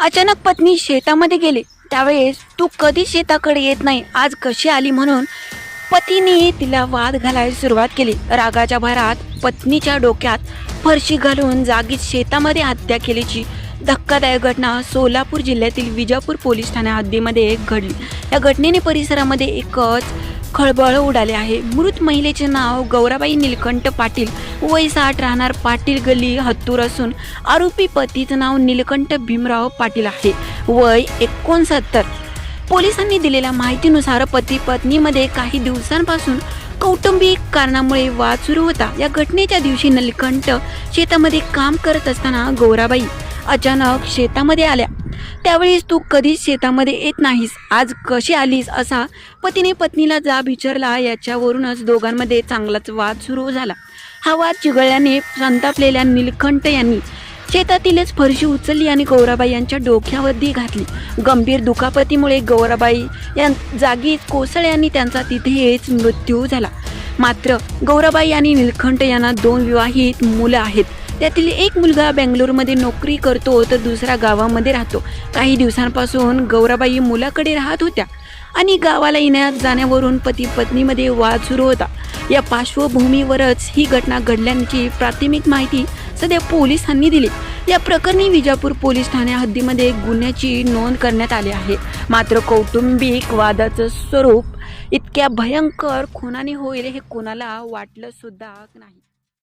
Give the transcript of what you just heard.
अचानक पत्नी शेतामध्ये गेले. त्यावेळेस तू कधी शेताकडे येत नाही? आज कशी आली म्हणून पतीने तिला वाद घालायला सुरुवात केली. रागाच्या भरात पत्नीच्या डोक्यात फरशी घालून जागीच शेतामध्ये हत्या केल्याची धक्कादायक घटना सोलापूर जिल्ह्यातील विजापूर पोलीस ठाण्या हद्दीमध्ये घडली. या घटनेने परिसरामध्ये एकच खळबळ उडाले आहे. मृत महिलेचे नाव गौराबाई निलकंठ पाटील. वय साठ राहणार पाटील गल्ली हत्तूर असून आरोपी पतीचं नाव निलकंठ भीमराव पाटील आहे. वय एकोणसत्तर. पोलिसांनी दिलेल्या माहितीनुसार पती पत्नीमध्ये काही दिवसांपासून कौटुंबिक कारणामुळे वाद सुरू होता. या घटनेच्या दिवशी निलकंठ शेतामध्ये काम करत असताना गौराबाई अचानक शेतामध्ये आल्या. त्यावेळीस तू कधीच शेतामध्ये येत नाहीस. आज कशी आलीस असा पतीने पत्नीला जाब विचारला. याच्यावरूनच दोघांमध्ये चांगलाच वाद सुरू झाला. हा वाद चिघळल्याने संतापलेल्या निलखंठ यांनी शेतातीलच फरशी उचलली आणि गौराबाई यांच्या डोक्यावरती घातली. गंभीर दुखापतीमुळे गौराबाई या जागीच कोसळ्यांनी त्यांचा तिथेच मृत्यू झाला. मात्र गौराबाई आणि निलखंठ यांना दोन विवाहित मुलं आहेत. त्यातील एक मुलगा बेंगलोरमध्ये नोकरी करतो तर दुसरा गावामध्ये राहतो. काही दिवसांपासून गौराबाई मुलाकडे राहत होत्या आणि गावाला येण्यात जाण्यावरून पती पत्नीमध्ये वाद सुरू होता. या पार्श्वभूमीवरच ही घटना घडल्याची प्राथमिक माहिती सध्या पोलिसांनी दिली. या प्रकरणी विजापूर पोलीस ठाण्या हद्दीमध्ये गुन्ह्याची नोंद करण्यात आली आहे. मात्र कौटुंबिक वादाचं स्वरूप इतक्या भयंकर खुनाने होईल हे कोणाला वाटलं सुद्धा नाही.